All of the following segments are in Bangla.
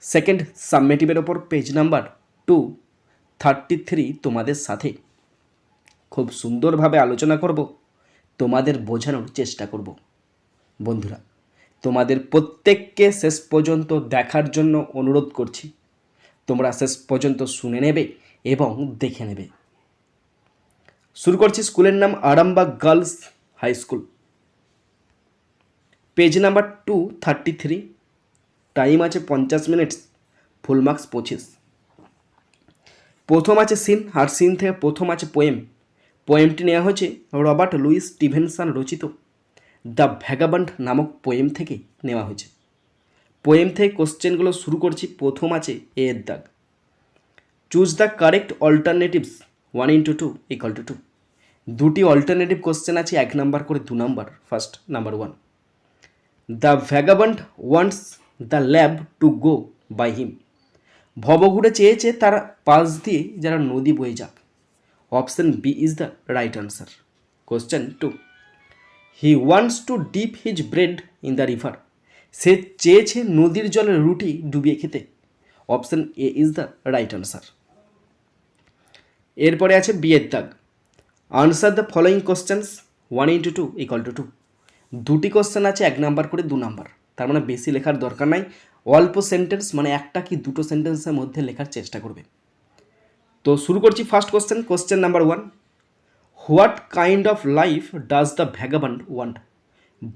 সেকেন্ড সাবমেটিভের ওপর page number two thirty three তোমাদের সাথে। খুব সুন্দরভাবে আলোচনা করব, তোমাদের বোঝানোর চেষ্টা করব। বন্ধুরা, তোমাদের প্রত্যেককে শেষ পর্যন্ত দেখার জন্য অনুরোধ করছি। তোমরা শেষ পর্যন্ত শুনে নেবে এবং দেখে নেবে। শুরু করছি স্কুলের নাম Arambagh girls high school. Page number two thirty three time আছে পঞ্চাশ মিনিট ফুল মার্কস পঁচিশ। প্রথম আছে সিন, আর সিন থেকে প্রথম আছে পোয়েম। পোয়েমটি নেওয়া হয়েছে রবার্ট লুইস স্টিভেনসন রচিত। দ্য ভ্যাগাবান্ড নামক পোয়েম থেকে নেওয়া হয়েছে। পোয়েম থেকে কোশ্চেনগুলো শুরু করছি, প্রথম আছে এ এর দাগ। Choose the correct alternatives, one into two equal two two. দুটি অল্টারনেটিভ কোশ্চেন আছে, এক নাম্বার করে দু number, first number one. The vagabond wants the lab to go by him. ভবঘুরে চেয়েছে তার পাশ দিয়ে যারা নদী বয়ে যাক। Option B is the right answer. Question two. He wants to dip his bread in the river. সে চেয়েছে নদীর জলে রুটি ডুবিয়ে খেতে। Option A is the right answer. এরপরে আছে বিয়ের দাগ। Answer the following questions one into two equal two two. দুটি কোশ্চেন আছে এক নাম্বার করে দু নাম্বার। তার মানে বেশি লেখার দরকার নাই। অল্প সেন্টেন্স মানে একটা কি দুটো সেন্টেন্সের মধ্যে লেখার চেষ্টা করবে। তো শুরু করছি first question question number one what kind of life does the vagabond want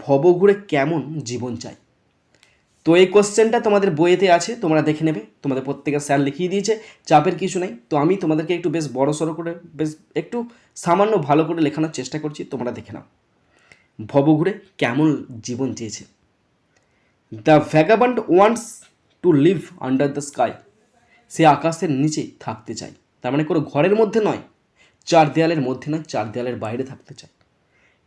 ভবঘুরে কেমন জীবন চাই তো এই কোশ্চেনটা তোমাদের বইয়েতে আছে, তোমরা দেখে নেবে। তোমাদের প্রত্যেকের স্যার লিখিয়ে দিয়েছে, চাপের কিছু নাই। তো আমি তোমাদেরকে একটু বেশ বড় সড়ো করে, বেশ একটু সামান্য ভালো করে লেখানোর চেষ্টা করছি, তোমরা দেখে নাও। ভবঘুরে কেমন জীবন চেয়েছে? The vagabond wants to live under the sky সে আকাশের নিচে থাকতে চায়। তার মানে কোনো ঘরের মধ্যে নয়, চার দেয়ালের মধ্যে নয়, চার দেয়ালের বাইরে থাকতে চায়।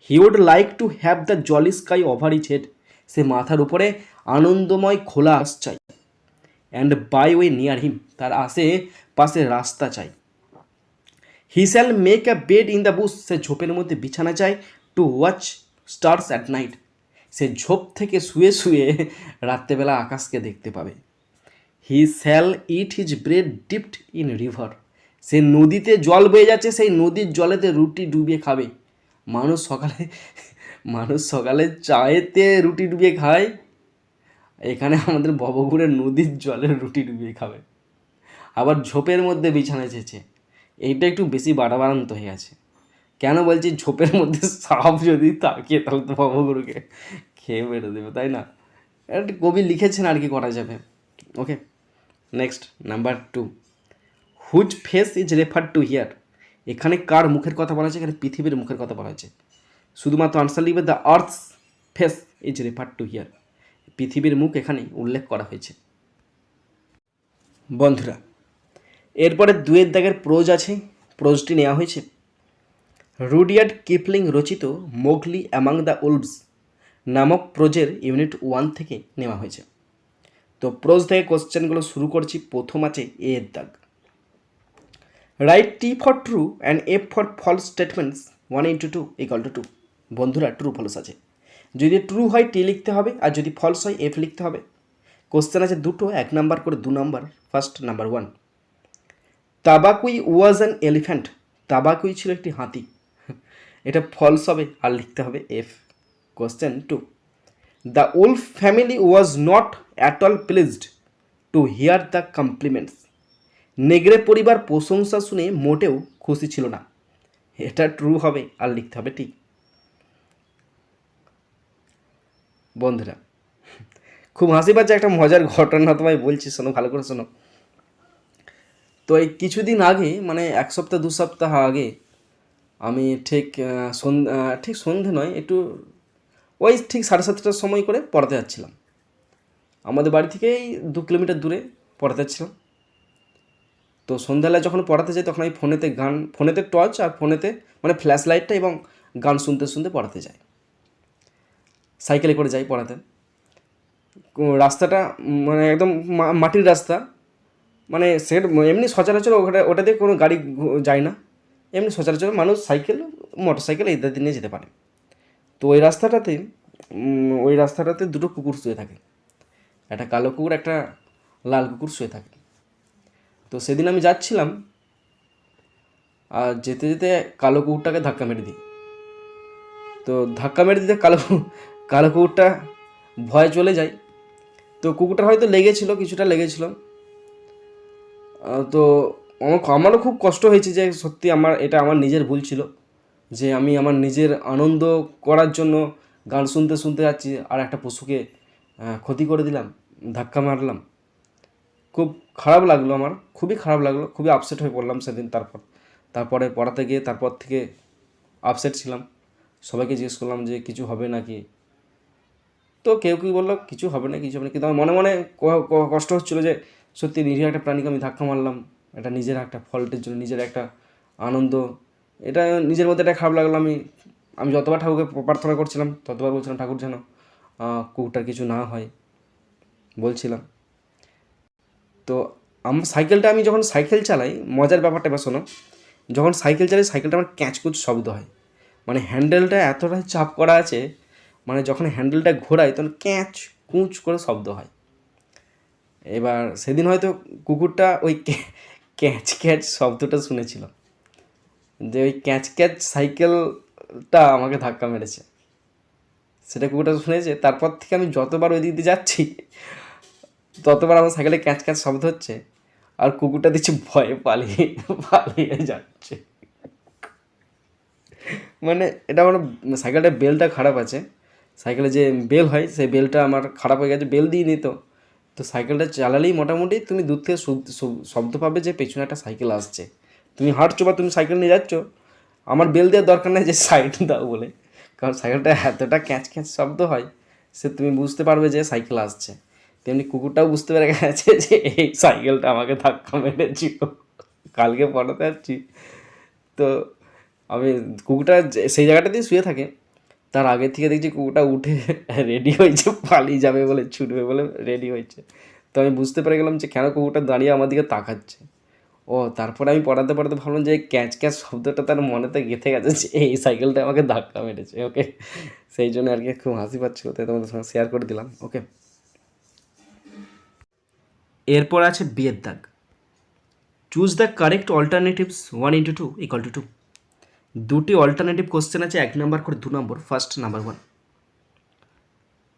He would like to have the jolly sky over each head সে মাথার উপরে আনন্দময় খোলা আস চাই and by way near him তার আশে পাশে রাস্তা চাই he shall make a bed in the bush সে ঝোপের মধ্যে বিছানা চায়। To watch stars at night সে ঝোপ থেকে শুয়ে শুয়ে রাত্রেবেলা আকাশকে দেখতে পাবে। He shall eat his bread dipped in river সে নদীতে জল বয়ে যাচ্ছে, সেই নদীর জলেতে রুটি ডুবিয়ে খাবে। মানুষ সকালে মানুষ সকালে চায়েতে রুটি ডুবিয়ে খায়। এখানে আমাদের ভবঘুরে নদীর জলে রুটি ডুবিয়ে খাবে। আবার ঝোপের মধ্যে বিছানা চেয়েছে এইটা একটু বেশি বাড়াবাড়ান্ত হয়ে গেছে কেন বলছি ঝোপের মধ্যে সাপ যদি থাকে তাহলে তো ভবগুরুকে খেয়ে বেরো দেবে, তাই না? একটা কবি লিখেছেন আর কি করা যাবে। Okay next number two whose face is refer to here এখানে কার মুখের কথা বলা হয়েছে? এখানে পৃথিবীর মুখের কথা বলা হয়েছে। শুধুমাত্র আনসার লিখবে the earth's face is refer to here পৃথিবীর মুখ এখানে উল্লেখ করা হয়েছে। বন্ধুরা, এরপরে দুয়ের দাগের প্রোজ আছে। প্রোজটি নেওয়া হয়েছে। রুডিয়ার্ড কিপলিং রচিত মোগলি অ্যামাং দ্য উলভস নামক প্রোজের ইউনিট ওয়ান থেকে নেওয়া হয়েছে। তো প্রোজ থেকে কোশ্চেনগুলো শুরু করছি, প্রথম আছে এ এর দাগ। Write T for true and F for false statements one into two equal two two. বন্ধুরা, ট্রু ফলস আছে। যদি ট্রু হয় টি লিখতে হবে আর যদি ফলস হয় এফ লিখতে হবে। কোশ্চেন আছে দুটো, এক নাম্বার করে দু number, first number one. Tabaqui was an elephant. Tabaqui ছিল একটি হাতি। এটা ফলস হবে, আর লিখতে হবে F question two the wolf family was not at all pleased to hear the compliments নেগড়ে পরিবার প্রশংসা শুনে মোটেও খুশি ছিল না। এটা ট্রু হবে, আর লিখতে হবে ঠিক। বন্ধুরা, খুব হাসি পাচ্ছে একটা মজার ঘটনা তোমায় বলছি, শোনো, ভালো করে শোনো। তো এই কিছুদিন আগে মানে এক সপ্তাহ, দু সপ্তাহ আগে আমি ঠিক সন্ধ্যা ঠিক সন্ধে নয়, একটু ওই ঠিক সাড়ে সাতটার সময় করে পড়াতে যাচ্ছিলাম। আমাদের বাড়ি থেকেই দু কিলোমিটার দূরে পড়াতে যাচ্ছিলাম। তো সন্ধ্যাবেলা যখন পড়াতে যাই, তখন আমি ফোনেতে গান, ফোনেতে টর্চ আর ফোনেতে মানে ফ্ল্যাশ লাইটটা এবং গান শুনতে শুনতে পড়াতে যাই। সাইকেলে করে যাই পড়াতে। রাস্তাটা মানে একদম মাটির রাস্তা। মানে সে এমনি সচরাচর ওখানে ওটা কোনো গাড়ি যায় না। এমনি সচরাচর মানুষ সাইকেল মোটর সাইকেল ইত্যাদি নিয়ে যেতে পারে। তো ওই রাস্তাটাতে ওই রাস্তাটাতে দুটো কুকুর শুয়ে থাকে। একটা কালো কুকুর, একটা লাল কুকুর শুয়ে থাকে। তো সেদিন আমি যাচ্ছিলাম, আর যেতে যেতে কালো কুকুরটাকে ধাক্কা মেরে দিই। তো ধাক্কা মেরে দিতে কালো কালো কুকুরটা ভয় চলে যায়। তো কুকুরটা হয়তো লেগেছিল, কিছুটা লেগেছিল। তো আমারও খুব কষ্ট হয়েছে যে সত্যি আমার, এটা আমার নিজের ভুল ছিল। যে আমি আমার নিজের আনন্দ করার জন্য গান শুনতে শুনতে যাচ্ছি, আর একটা পশুকে ক্ষতি করে দিলাম, ধাক্কা মারলাম। খুব খারাপ লাগল আমার, খুবই খারাপ লাগল, খুবই আপসেট হয়ে পড়লাম সেদিন তারপর। তারপরে পড়াতে গিয়ে, তারপর থেকে আপসেট ছিলাম। সবাইকে জিজ্ঞেস করলাম যে, কিছু হবে নাকি? তো কেউ কেউ বলল, কিছু হবে না, কিছু হবে না। কিন্তু আমার মনে মনে কষ্ট হচ্ছিল যে, সত্যি নিরীহ একটা প্রাণীকে আমি ধাক্কা মারলাম। এটা নিজের একটা ফল্টের জন্য, নিজের একটা আনন্দ। এটা নিজের মধ্যে একটা খারাপ লাগল, আমি আমি যতবার ঠাকুরকে প্রার্থনা করছিলাম, ততবার বলছিলাম, ঠাকুর যেন কুকুরটার কিছু না হয়। বলছিলাম। তো আমার সাইকেলটা আমি যখন সাইকেল চালাই, মজার ব্যাপারটা শোনো, যখন সাইকেল চালাই, সাইকেলটা আমার ক্যাঁচকুচ শব্দ হয়। মানে হ্যান্ডেলটা এতটাই চাপ করা আছে মানে যখন হ্যান্ডেলটা ঘোরাই তখন ক্যাঁচ, কুঁচ করে শব্দ হয়। এবার সেদিন হয়তো কুকুরটা ওই ক্যাচ ক্যাচ শব্দটা শুনেছিল যে ওই ক্যাচ ক্যাচ সাইকেলটা আমাকে ধাক্কা মেরেছে। সেটা কুকুরটা শুনেছে। তারপর থেকে আমি যতবার ওই দিক দিয়ে যাচ্ছি, ততবার আমার সাইকেলে ক্যাচ ক্যাচ শব্দ হচ্ছে আর কুকুরটা দিচ্ছে ভয়ে পালিয়ে পালিয়ে যাচ্ছে। মানে এটা আমার সাইকেলটার বেলটা খারাপ আছে। সাইকেলে যে বেল হয়, সেই বেলটা আমার খারাপ হয়ে গেছে। বেল দিয়ে নিত তো সাইকেলটা চালালেই মোটামুটি তুমি দূর থেকে শব্দ- পাবে যে পেছনে একটা সাইকেল আসছে। তুমি হাঁটছো বা তুমি সাইকেল নিয়ে যাচ্ছ, আমার বেল দেওয়ার দরকার নেই যে সাইড দাও বলে। কারণ সাইকেলটা এতটা ক্যাঁচ ক্যাঁচ শব্দ হয় সে তুমি বুঝতে পারবে যে সাইকেল আসছে। তেমনি কুকুরটাও বুঝতে পেরে গেছে যে এই সাইকেলটা আমাকে ধাক্কা মেরেছিল। কালকে পড়াতে যাচ্ছি। তো আমি কুকুরটা সেই জায়গাটাতেই শুয়ে থাকে। তার আগে থেকে দেখছি কুকুরটা উঠে রেডি হয়েছে, পালিয়ে যাবে বলে, ছুটবে বলে রেডি হয়েছে। তো আমি বুঝতে পেরে গেলাম যে কেন কুকুরটা দাঁড়িয়ে আমার দিকে তাকাচ্ছে। ও, তারপরে আমি পড়াতে পড়াতে ভাবলাম যে ক্যাচ ক্যাচ শব্দটা তার মনেতে গেঁথে গেছে যে এই সাইকেলটা আমাকে ধাক্কা মেরেছে ওকে সেই জন্য আর কি খুব হাসি পাচ্ছিল, তাই তোমাদের সঙ্গে শেয়ার করে দিলাম ওকে এরপর আছে বিয়ের দাগ। Choose the correct alternatives one into two equal two two দুটি অল্টারনেটিভ কোশ্চেন আছে, এক নম্বর করে দু number first number one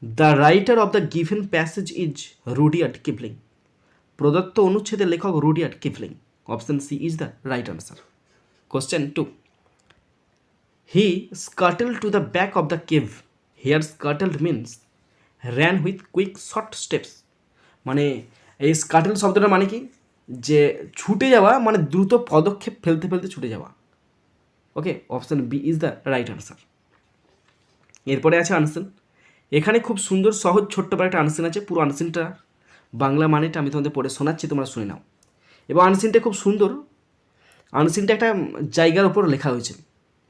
the writer of the given passage is Rudyard Kipling প্রদত্ত অনুচ্ছেদের লেখক Rudyard Kipling option C is the right answer question two he scuttle to the back of the cave here scuttled means ran with quick short steps মানে এই স্কাটেল শব্দটা মানে কি? যে ছুটে যাওয়া মানে দ্রুত পদক্ষেপ ফেলতে ফেলতে ছুটে যাওয়া। Okay option B is the right answer এরপরে আছে আনসেন এখানে খুব সুন্দর, সহজ, ছোট্ট একটা আনসেন আছে। পুরো আনসেনটা বাংলা মানেটা আমি তোমাদের পড়ে শোনাচ্ছি, তোমরা শুনে নাও। এবং আনসিনটা খুব সুন্দর। আনসিনটা একটা জায়গার উপর লেখা হয়েছে।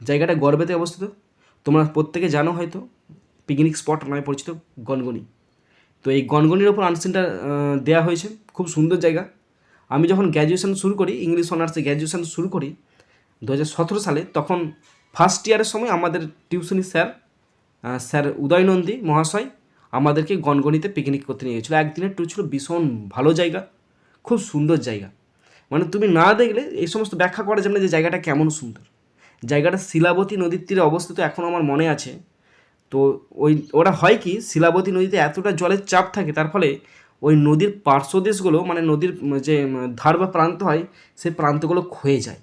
জায়গাটা গর্বেতে অবস্থিত। তোমরা প্রত্যেকে জানো হয়তো পিকনিক স্পট নামে পরিচিত গনগনি। তো এই গনগনির ওপর আনসিনটা দেওয়া হয়েছে। খুব সুন্দর জায়গা। আমি যখন গ্র্যাজুয়েশন শুরু করি ইংলিশ অনার্সে গ্র্যাজুয়েশন শুরু করি দু হাজার সতেরো সালে তখন ফার্স্ট ইয়ারের সময় আমাদের টিউশনি স্যার স্যার উদয় নন্দী মহাশয় আমাদেরকে গনগনিতে পিকনিক করতে নিয়ে গেছিল একদিনের ট্যুর ছিল ভীষণ ভালো জায়গা, খুব সুন্দর জায়গা। মানে তুমি না দেখলে এই সমস্ত ব্যাখ্যা করা যাবে না যে জায়গাটা কেমন সুন্দর। জায়গাটা শিলাবতী নদীর তীরে অবস্থিত এখন আমার মনে আছে। তো ওই, ওটা হয় কি, শিলাবতী নদীতে এতটা জলের চাপ থাকে, তার ফলে ওই নদীর পার্শ্বদেশগুলো মানে নদীর যে ধার বা প্রান্ত হয়, সেই প্রান্তগুলো ক্ষয়ে যায়।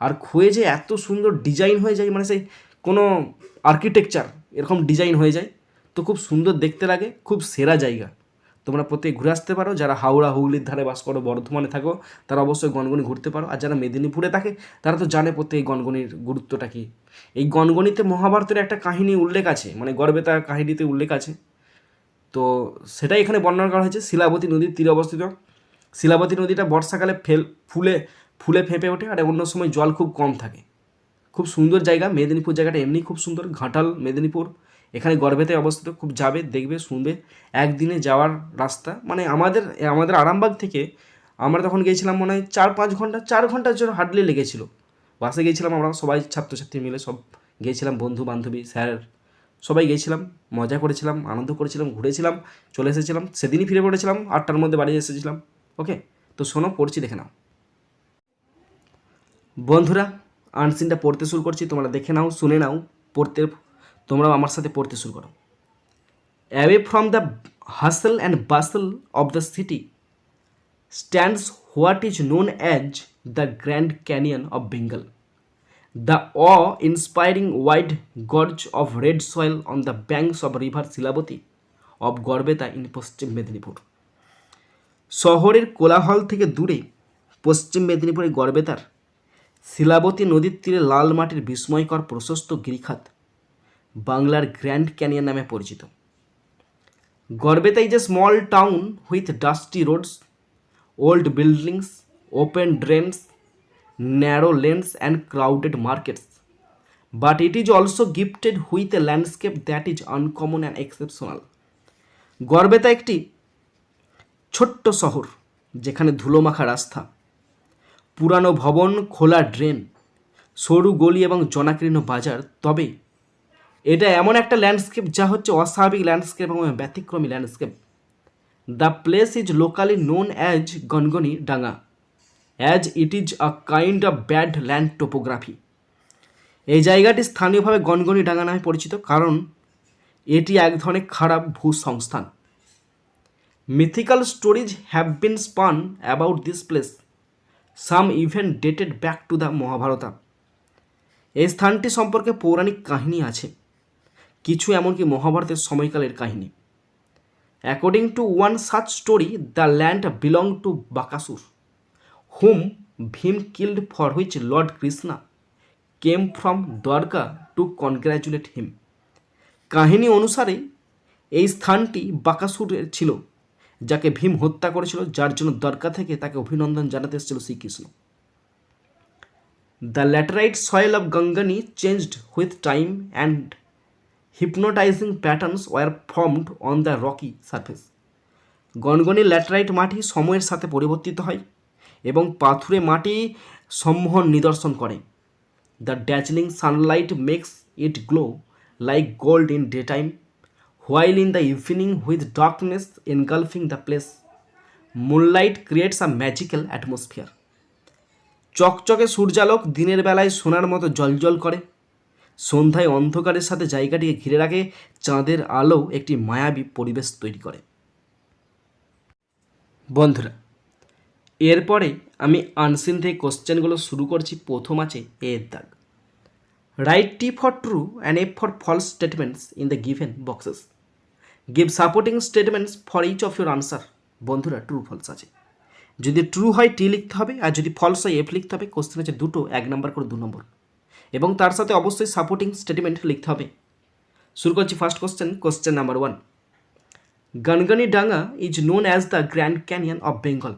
আর ক্ষয়ে যে এত সুন্দর ডিজাইন হয়ে যায় মানে সেই কোনো আর্কিটেকচার এরকম ডিজাইন হয়ে যায়, তো খুব সুন্দর দেখতে লাগে, খুব সেরা জায়গা। তোমরা প্রত্যেক ঘুরে আসতে পারো, যারা হাওড়া হুগলির ধারে বাস করো, বর্ধমানে থাকো, তারা অবশ্যই গনগনি ঘুরতে পারো, আর যারা মেদিনীপুরে থাকে, তারা তো জানে প্রত্যেক গনগনির গুরুত্বটা কী। এই গনগনিতে মহাভারতের একটা কাহিনী উল্লেখ আছে মানে গর্বে তার কাহিনীতে উল্লেখ আছে। তো সেটাই এখানে বর্ণনা করা হয়েছে, শিলাবতী নদীর তীরে অবস্থিত। শিলাবতী নদীটা বর্ষাকালে ফেল, ফুলে ফুলে ফেঁপে ওঠে আর অন্য সময় জল খুব কম থাকে। খুব সুন্দর জায়গা, মেদিনীপুর জায়গাটা এমনি খুব সুন্দর, ঘাটাল, মেদিনীপুর। এখানে গর্ভেতে অবস্থিত, খুব যাবে, দেখবে, শুনবে। একদিনে যাওয়ার রাস্তা মানে আমাদের আমাদের আরামবাগ থেকে আমরা তখন গিয়েছিলাম মনে হয় চার পাঁচ ঘণ্টা, চার ঘণ্টার জন্য হাঁটলে লেগেছিল। বাসে গিয়েছিলাম আমরা সবাই ছাত্রছাত্রী মিলে, সব গিয়েছিলাম বন্ধু বান্ধবী স্যার, সবাই গিয়েছিলাম, মজা করেছিলাম, আনন্দ করেছিলাম, ঘুরেছিলাম, চলে এসেছিলাম। সেদিনই ফিরে পড়েছিলাম, আটটার মধ্যে বাড়ি এসেছিলাম। ওকে তো শোনো, পড়ছি, দেখে নাও। বন্ধুরা আনসিনটা পড়তে শুরু করছি তোমরা দেখে নাও শুনে নাও পড়তে তোমরাও আমার সাথে পড়তে শুরু করো away from the hustle and bustle of the city stands what is known as the Grand Canyon of Bengal. The awe-inspiring wide gorge of red soil on the banks of river Silabati of Gorbeta in পশ্চিম মেদিনীপুর শহরের কোলাহল থেকে দূরে পশ্চিম মেদিনীপুরের গড়বেতার শিলাবতী নদীর তীরে লাল মাটির বিস্ময়কর প্রশস্ত গিরিখাত বাংলার গ্র্যান্ড ক্যানিয়ন নামে পরিচিত। গর্বেতাই যে small town with dusty roads old buildings open drains narrow lanes and crowded markets but it is also gifted with a landscape that is uncommon and exceptional Garbeta একটি ছোট্ট শহর, যেখানে ধুলোমাখা রাস্তা পুরানো ভবন খোলা ড্রেন সরু গলি এবং জনাকীর্ণ বাজার। তবে এটা এমন একটা ল্যান্ডস্কেপ যা হচ্ছে অস্বাভাবিক ল্যান্ডস্কেপ এবং ব্যতিক্রমী landscape the place is locally known as Gangani Danga, as it is a kind of bad land topography এই জায়গাটি স্থানীয়ভাবে গনগনি ডাঙ্গা নামে পরিচিত কারণ এটি এক ধরনের খারাপ ভূসংস্থান। Mythical stories have been spun about this place some event dated back to the Mahabharata এই স্থানটি সম্পর্কে পৌরাণিক কাহিনী আছে। কিছু এমনকি মহাভারতের সময়কালের কাহিনী। According to one such story the land belong to Bakasur whom Bhim killed for which Lord Krishna came from Dwarka to congratulate him কাহিনী অনুসারে, এই স্থানটি বাকাসুরের ছিল। যাকে ভীম হত্যা করেছিল, যার জন্য দ্বারকা থেকে তাকে অভিনন্দন জানাতে এসেছিল Shrikrishna. The laterite soil of Gangani changed with time and hypnotising patterns were formed on the rocky surface. Gangani laterite মাটি সময়ের সাথে পরিবর্তিত হয় এবং পাথুরে মাটি সম্মোহন নিদর্শন করে। The dazzling sunlight makes it glow like gold in day time while in the evening with darkness engulfing the place moonlight creates a magical atmosphere চকচকে সূর্যালোক দিনের বেলায় সোনার মতো জলজল করে। সন্ধ্যায় অন্ধকারের সাথে জায়গাটিকে ঘিরে রাখে চাঁদের আলো একটি মায়াবী পরিবেশ তৈরি করে। বন্ধুরা, এরপরে আমি আনসিন থেকে কোশ্চেনগুলো শুরু করছি। প্রথম আছে এর দাগ। Write T for true and F for false statements in the given boxes. Give supporting statements for each of your answer বন্ধুরা ট্রু ফলস আছে। যদি ট্রু হয় টি লিখতে হবে, আর যদি ফলস হয় এফ লিখতে হবে কোশ্চেন আছে দুটো, এক নম্বর করে দু নম্বর এবং তার সাথে অবশ্যই সাপোর্টিং স্টেটমেন্ট লিখতে হবে। শুরু করছি first question question number one Gangani Danga is known as the Grand Canyon of Bengal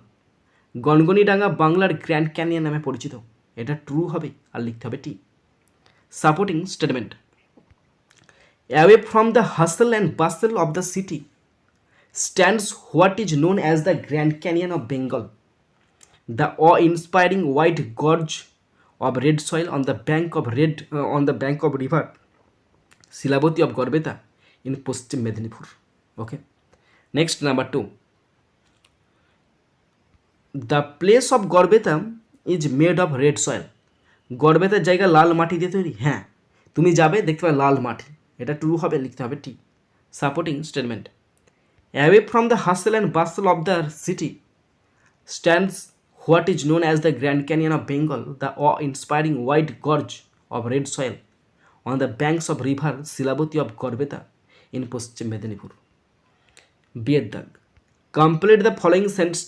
Gangani Danga বাংলার গ্র্যান্ড ক্যানিয়ন নামে পরিচিত। এটা ট্রু হবে, আর লিখতে হবে T supporting statement away from the hustle and bustle of the city stands what is known as the Grand Canyon of Bengal the awe inspiring white gorge of red soil on the bank of red on the bank of river Shilabati of Garbeta in Paschim Medinipur okay next number two the place of Garbeta is made of red soil গর্বেতার জায়গা লাল মাটি দিয়ে তৈরি? হ্যাঁ। তুমি যাবে, দেখতে পাবে লাল মাটি। এটা ট্রু হবে, লিখতে হবে T supporting statement away from the hustle and bustle of the city stands what is known as the Grand Canyon of Bengal the awe inspiring white gorge of red soil on the banks of river Shilabati of Garbeta in Paschim Medinipur বিয়ের দাগ complete the following sense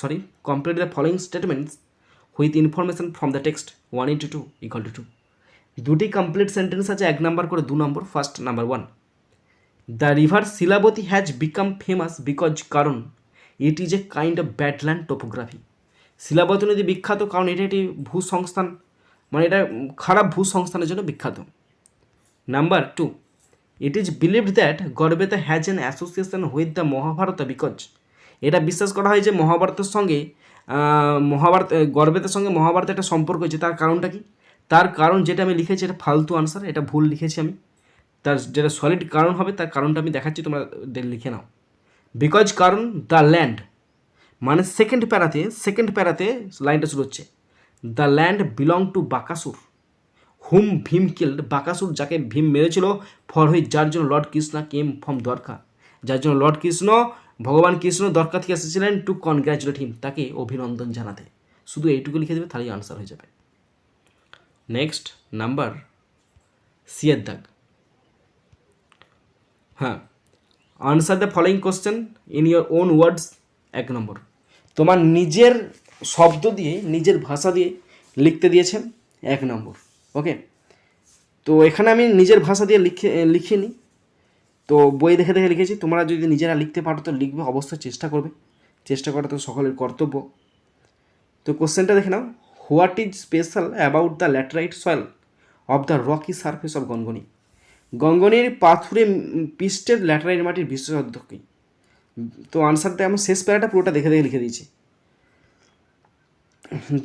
sorry complete the following statements with information from the text one into two equal two two দুটি কমপ্লিট সেন্টেন্স আছে, এক নাম্বার করে দু number first number one the river Shilabati has become famous because কারণ it is a kind of badland topography Shilabati নদী বিখ্যাত কারণ, এটা একটি ভূসংস্থান মানে এটা খারাপ ভূসংস্থানের জন্য বিখ্যাত। Number two it is believed that Garbeta has an association with the Mahabharat because এটা বিশ্বাস করা হয় যে মহাভারতের সঙ্গে মহাভারত গর্বেতের সঙ্গে মহাভারত একটা সম্পর্ক হয়েছে, তার কারণটা কি? তার কারণ যেটা আমি লিখেছি, এটা ফালতু আনসার এটা ভুল লিখেছি আমি। তার যেটা সলিড কারণ হবে, তার কারণটা আমি দেখাচ্ছি, তোমরা লিখে নাও। বিকজ কারণ দ্য ল্যান্ড মানে সেকেন্ড প্যারাতে সেকেন্ড প্যারাতে লাইনটা শুরু হচ্ছে। The land belong to Bakasur whom Bhim killed Bakasur যাকে ভীম মেরেছিল ফর হুইচ যার জন্য লর্ড কৃষ্ণা কেম ফ্রম দরকার যার জন্য লর্ড কৃষ্ণ ভগবান কৃষ্ণ দরকার থেকে এসেছিলেন টু কনগ্র্যাচুলেট হিম তাকে অভিনন্দন জানাতে। শুধু এইটুকু লিখে দেবে, তাহলেই আনসার হয়ে যাবে। নেক্সট নাম্বার সিয়ের দাগ হ্যাঁ answer the following question in your own words এক নম্বর তোমার নিজের শব্দ দিয়ে, নিজের ভাষা দিয়ে লিখতে দিয়েছেন এক নম্বর ওকে তো এখানে আমি নিজের ভাষা দিয়ে লিখে, লিখিনি। তো বই দেখে দেখে লিখেছি, তোমরা যদি নিজেরা লিখতে পারো তো লিখবে, অবশ্যই চেষ্টা করবে। চেষ্টা করা তো সকলের কর্তব্য। তো কোশ্চেনটা দেখে নাও। What is special about the laterite soil of the rocky surface of Gangani? গঙ্গনের পাথুরে পিস্টের ল্যাটারাইট মাটির বিশেষত্ব কি? তো আনসার আনসারটা আমার শেষ প্যারাটা পুরোটা দেখে দেখে লিখে দিয়েছি।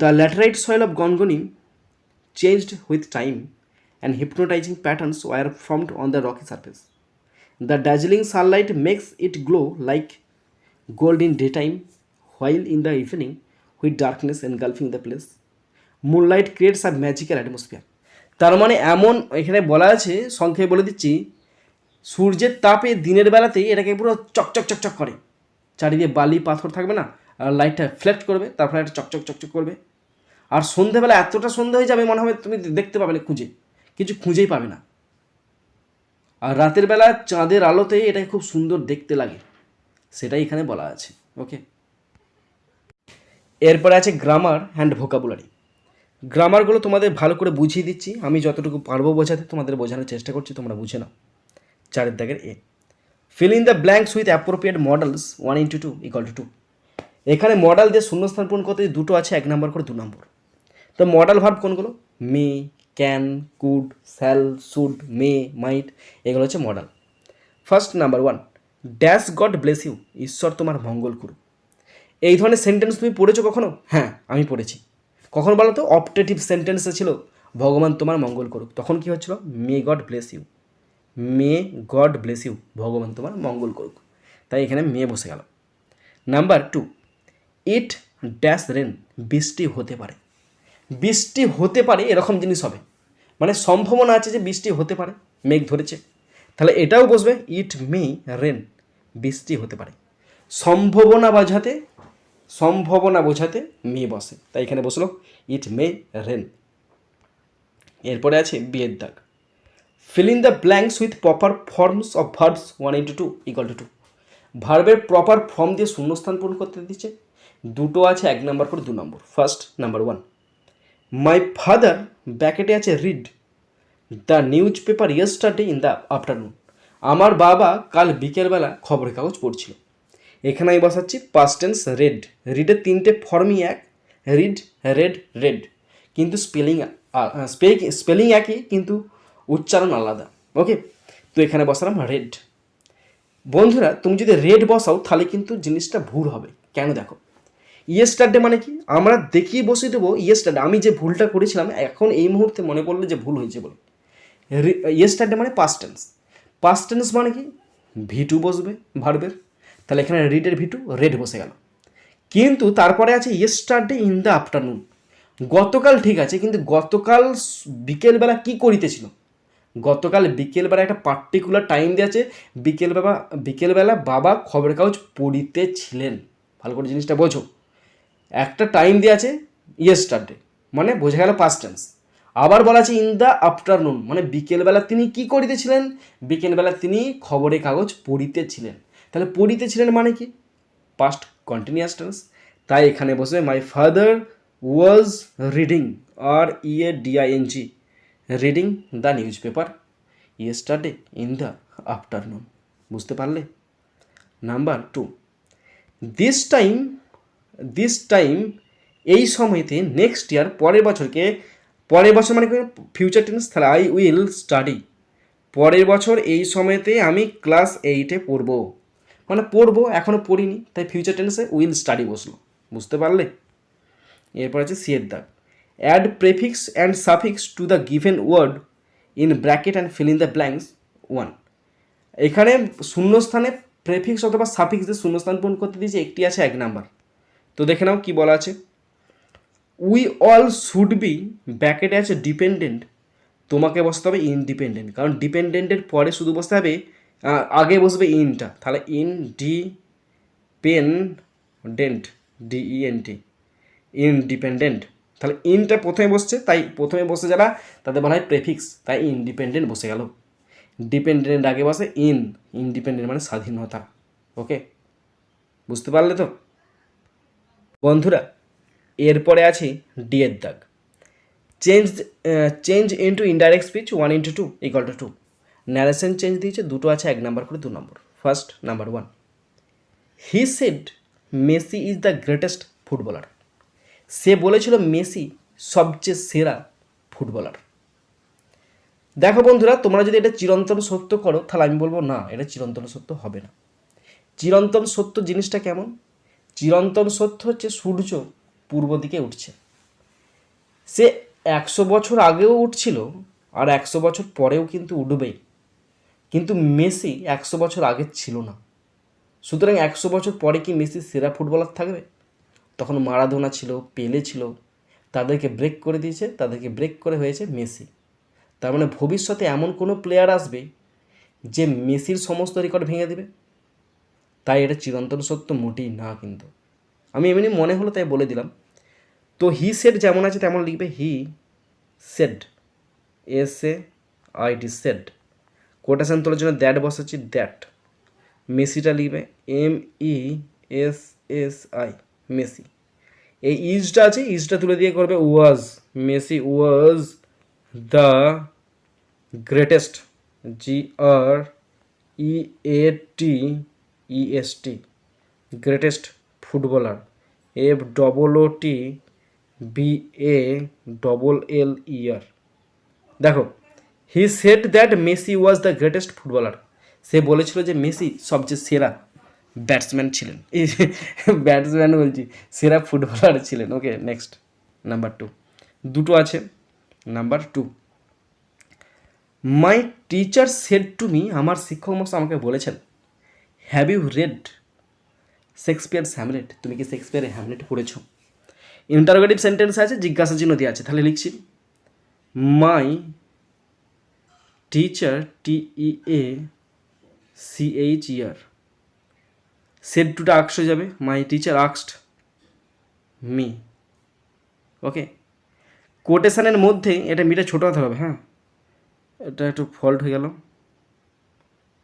The laterite soil of Gangani change with time and hypnotising patterns were form on the rocky surface. The dazzling sunlight makes it glow like gold in day time while in the evening with darkness engulfing the place. Moonlight creates a magical atmosphere. তার মানে এমন এখানে বলা আছে, সংক্ষেপে বলে দিচ্ছি, সূর্যের তাপে দিনের বেলাতেই এটাকে পুরো চকচক চকচক করে। চারিদিকে বালি, পাথর থাকবে না, আর লাইটটা ফ্লেক্ট করবে, তারপরে একটা চকচক চকচক করবে। আর সন্ধেবেলা এতটা সন্ধে হয়ে যাবে, মনে হবে তুমি দেখতে পাবে না, খুঁজে। কিছু খুঁজেই পাবে না। আর রাতের বেলা চাঁদের আলোতে এটা খুব সুন্দর দেখতে লাগে। সেটাই এখানে বলা আছে ওকে এরপরে আছে গ্রামার অ্যান্ড ভোকাবুলারি গ্রামারগুলো তোমাদের ভালো করে বুঝিয়ে দিচ্ছি। আমি যতটুকু পারব বোঝাতে তোমাদের বোঝানোর চেষ্টা করছি, তোমরা বুঝে নাও। চারের দাগের A fill in the blanks with appropriate modals one into two equal two two এখানে মডেল দিয়ে শূন্যস্থান পূরণ করতে দুটো আছে, এক নম্বর করে দু নম্বর। তো মডেল ভার্ব কোনগুলো? May can could shall should may might এগুলো হচ্ছে modal first number one dash God bless you ঈশ্বর তোমার মঙ্গল করুক। এই ধরনের সেন্টেন্স তুমি পড়েছো কখনো? হ্যাঁ আমি পড়েছি। কখন বলো তো? অপটেটিভ সেন্টেন্সে ছিল, ভগবান তোমার মঙ্গল করুক। তখন কি হচ্ছিল? May God bless you may God bless you ভগবান তোমার মঙ্গল করুক। তাই এখানে মে বসে গেল। Number two it dash rain বৃষ্টি হতে পারে। বৃষ্টি হতে পারে, এরকম জিনিস হবে। মানে সম্ভাবনা আছে যে বৃষ্টি হতে পারে, মেঘ ধরেছে। তাহলে এটাও বসবে ইট মে রেন বৃষ্টি হতে পারে। সম্ভাবনা বোঝাতে সম্ভাবনা বোঝাতে মে বসে। তাই এখানে বসল ইট মে রেন এরপরে আছে বিয়ের দাগ। Fill in the blanks with proper forms of verbs one into two equal two two ভার্বের প্রপার ফর্ম দিয়ে শূন্যস্থান পূরণ করতে দিচ্ছে। দুটো আছে, এক নম্বর করে দু number first number one my father ব্যাকেটে আছে read the newspaper yesterday in the afternoon আমার বাবা কাল বিকেলবেলা খবরের কাগজ পড়ছিল। এখানে আমি বসাচ্ছি পাস্ট টেন্স রেড রিডের তিনটে ফর্মই এক। রিড রেড রেড কিন্তু স্পেলিং স্পেলিং একই, কিন্তু উচ্চারণ আলাদা। ওকে তো এখানে বসালাম রেড বন্ধুরা, তুমি যদি রেড বসাও, তাহলে কিন্তু জিনিসটা ভুল হবে। কেন দেখো? ইয়েস্টারডে মানে কি? আমরা দেখিয়ে বসিয়ে দেবো ইয়েস্টারডে আমি যে ভুলটা করেছিলাম, এখন এই মুহূর্তে মনে পড়ল যে ভুল হয়েছে বলে। ইয়েস্টারডে মানে পাস্ট টেন্স পাস্ট টেন্স মানে কি? ভিটু বসবে ভার্বের তাহলে এখানে রিডের ভিটু রেড বসে গেল। কিন্তু তারপরে আছে ইয়েস্টারডে ইন দ্য আফটারনুন গতকাল ঠিক আছে, কিন্তু গতকাল বিকেলবেলা কি করিতেছিল? গতকাল বিকেলবেলা একটা পার্টিকুলার টাইম দিয়ে আছে, বিকেলবেলা বিকেলবেলা বাবা খবরের কাগজ পড়িতেছিলেন। ভালো করে জিনিসটা বোঝো। একটা টাইম দিয়ে আছে ইয়েস্টারডে মানে বোঝা গেল পাস্ট টেন্স আবার বলা আছে ইন দ্য আফটারনুন মানে বিকেলবেলা তিনি কি করিতেছিলেন? বিকেলবেলা তিনি খবরের কাগজ পড়িতেছিলেন। তাহলে পড়িতেছিলেন মানে কি? পাস্ট কন্টিনিউয়াস টেন্স তাই এখানে বসে মাই ফাদার ওয়াজ রিডিং আর ইয়ে D I N G reading the newspaper yesterday in the afternoon বুঝতে পারলে? Number two this time this time এই সময়তে নেক্সট ইয়ার পরের বছরকে, পরের বছর মানে ফিউচার টেন্স তাহলে আই উইল স্টাডি পরের বছর এই সময়তে আমি ক্লাস এইটে পড়ব। মানে পড়ব এখনও পড়িনি, তাই ফিউচার টেন্সে উইল স্টাডি বসল। বুঝতে পারলে? এরপর আছে সিয়ের দাগ add prefix and suffix to the given word in bracket and fill in the blanks one এখানে শূন্যস্থানে প্রেফিক্স অথবা সাফিক্স দিয়ে শূন্যস্থান পূরণ করতে দিয়েছে, একটি আছে এক নাম্বার তো দেখে নাও কী বলা আছে। উই অল শুড বি ব্র্যাকেটে আছে ডিপেন্ডেন্ট তোমাকে বসতে হবে ইনডিপেন্ডেন্ট কারণ ডিপেন্ডেন্টের পরে শুধু বসতে হবে আগে বসবে ইনটা। তাহলে independent, D E N T, independent. তাহলে ইনটা প্রথমে বসছে, তাই প্রথমে বসে যারা, তাদের বলা হয় প্রেফিক্স, তাই ইনডিপেন্ডেন্ট বসে গেল। ডিপেন্ডেন্ট আগে বসে ইন, ইনডিপেন্ডেন্ট মানে স্বাধীনতা, ওকে? বুঝতে পারলে তো? বন্ধুরা, এরপরে আছে ডি এর দাগ। Change change into indirect speech one into two equal to two narration change দিয়েছে, দুটো আছে, এক নাম্বার করে দু নম্বর first number one he said Messi is the greatest footballer সে বলেছিল মেসি সবচেয়ে সেরা ফুটবলার দেখো বন্ধুরা, তোমরা যদি এটা চিরন্তন সত্য করো, তাহলে আমি বলব, না, এটা চিরন্তন সত্য হবে না। চিরন্তন সত্য জিনিসটা কেমন? চিরন্তন সত্য হচ্ছে সূর্য পূর্ব দিকে উঠছে। সে একশো বছর আগেও উঠছিল, আর একশো বছর পরেও কিন্তু উঠবেই। কিন্তু মেসি একশো বছর আগে ছিল না। সুতরাং একশো বছর পরে কি মেসি সেরা ফুটবলার থাকবে? তখন মারাদোনা ছিল, পেলে ছিল, তাদেরকে ব্রেক করে দিয়েছে, তাদেরকে ব্রেক করে হয়েছে মেসি। তার মানে ভবিষ্যতে এমন কোনো প্লেয়ার আসবে যে মেসির সমস্ত রেকর্ড ভেঙে দেবে? তাই এটা চিরন্তন সত্য, মোটেই না কিন্তু। আমি এমনি মনে হলো তাই বলে দিলাম। তো হি সেড যেমন আছে তেমন লিখবে he said S A I D said quotation তোলার জন্য দ্যাট বসাচ্ছি দ্যাট মেসিটা লিখবে M E S S I Messi. এই ইজটা আছে, ইজটা তুলে দিয়ে করবে was Messi was the greatest G R E A T E S T greatest footballer F double O T B A double L E R দেখো he said that Messi was the greatest footballer সে বলেছিল যে মেসি সবচেয়ে সেরা ব্যাটসম্যান ছিলেন। ব্যাটসম্যান বলছি, সেরা ফুটবলার ছিলেন। ওকে নেক্সট নাম্বার টু দুটো আছে number two my teacher said to me আমার শিক্ষক মশাই আমাকে বলেছেন have you read Shakespeare Hamlet তুমি কি শেক্সপিয়ারের হ্যামলেট পড়েছো? ইন্টারোগেটিভ সেন্টেন্স আছে জিজ্ঞাসা চিহ্ন দিয়ে আছে, তাহলে লিখছি। My teacher T E A C H E R said টুটা আক্স হয়ে যাবে মাই টিচার আক্সড মি ওকে কোটেশনের মধ্যে এটা মিটা ছোটো হতে হবে হ্যাঁ? এটা একটু ফল্ট হয়ে গেল।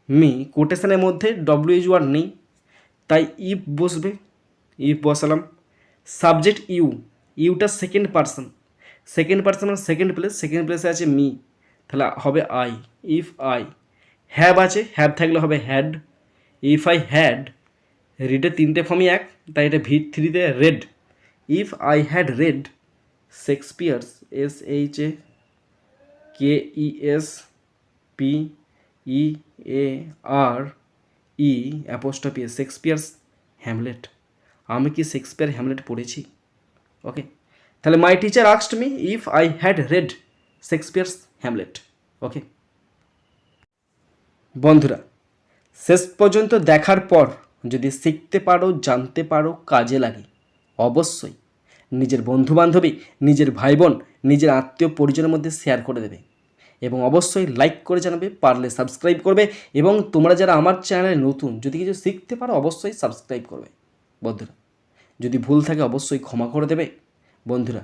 মি কোটেশনের মধ্যে ডব্লিউ এইচ ওয়ার্ড নেই, তাই ইফ বসবে ইফ বসালাম। Subject you Yuta second person second person second place second প্লেসে আছে মি তাহলে হবে আই ইফ আই হ্যাভ আছে হ্যাভ থাকলে হবে হ্যাড ইফ আই হ্যাড রিডের তিনটে ফর্মই এক, তাই এটা ভি থ্রিতে read if I had read Shakespeare's S H A K E S P E A R E apostrophe Shakespeare's Hamlet আমি কি শেক্সপিয়ার হ্যামলেট পড়েছি? ওকে তাহলে my teacher আক্সড me if I had read Shakespeare's Hamlet okay বন্ধুরা, শেষ পর্যন্ত দেখার পর যদি শিখতে পারো, জানতে পারো, কাজে লাগে, অবশ্যই নিজের বন্ধুবান্ধবী, নিজের ভাই বোন নিজের আত্মীয় পরিজনের মধ্যে শেয়ার করে দেবে এবং অবশ্যই লাইক করে জানাবে, পারলে সাবস্ক্রাইব করবে এবং তোমরা যারা আমার চ্যানেলে নতুন, যদি কিছু শিখতে পারো, অবশ্যই সাবস্ক্রাইব করবে। বন্ধুরা, যদি ভুল থাকে, অবশ্যই ক্ষমা করে দেবে। বন্ধুরা